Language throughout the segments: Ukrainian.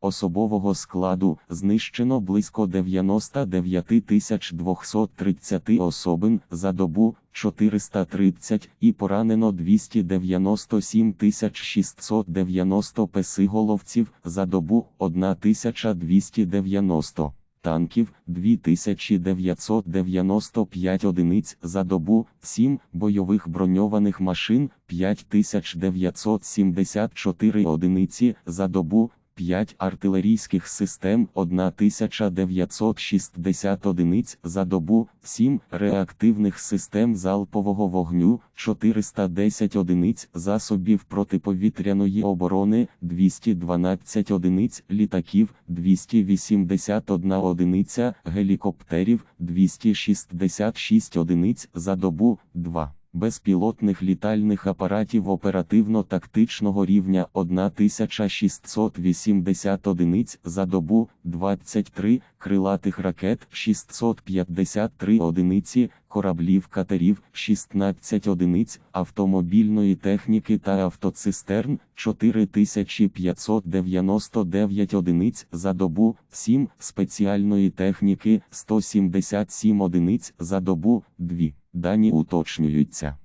Особового складу знищено близько 99 230 особин за добу 430 і поранено 297 690 песиголовців за добу 1290 танків 2995 одиниць за добу, 7 бойових броньованих машин 5974 одиниці за добу, 5 артилерійських систем 1960 одиниць за добу, 7 реактивних систем залпового вогню 410 одиниць засобів протиповітряної оборони 212 одиниць літаків 281 одиниця гелікоптерів 266 одиниць за добу 2 безпілотних літальних апаратів оперативно-тактичного рівня 1680 одиниць за добу, 23 крилатих ракет 653 одиниці, кораблів катерів 16 одиниць, автомобільної техніки та автоцистерн 4599 одиниць за добу, 7 спеціальної техніки 177 одиниць за добу, 2. Дані уточнюються.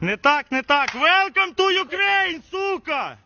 Не так, не так. Welcome to Ukraine, сука!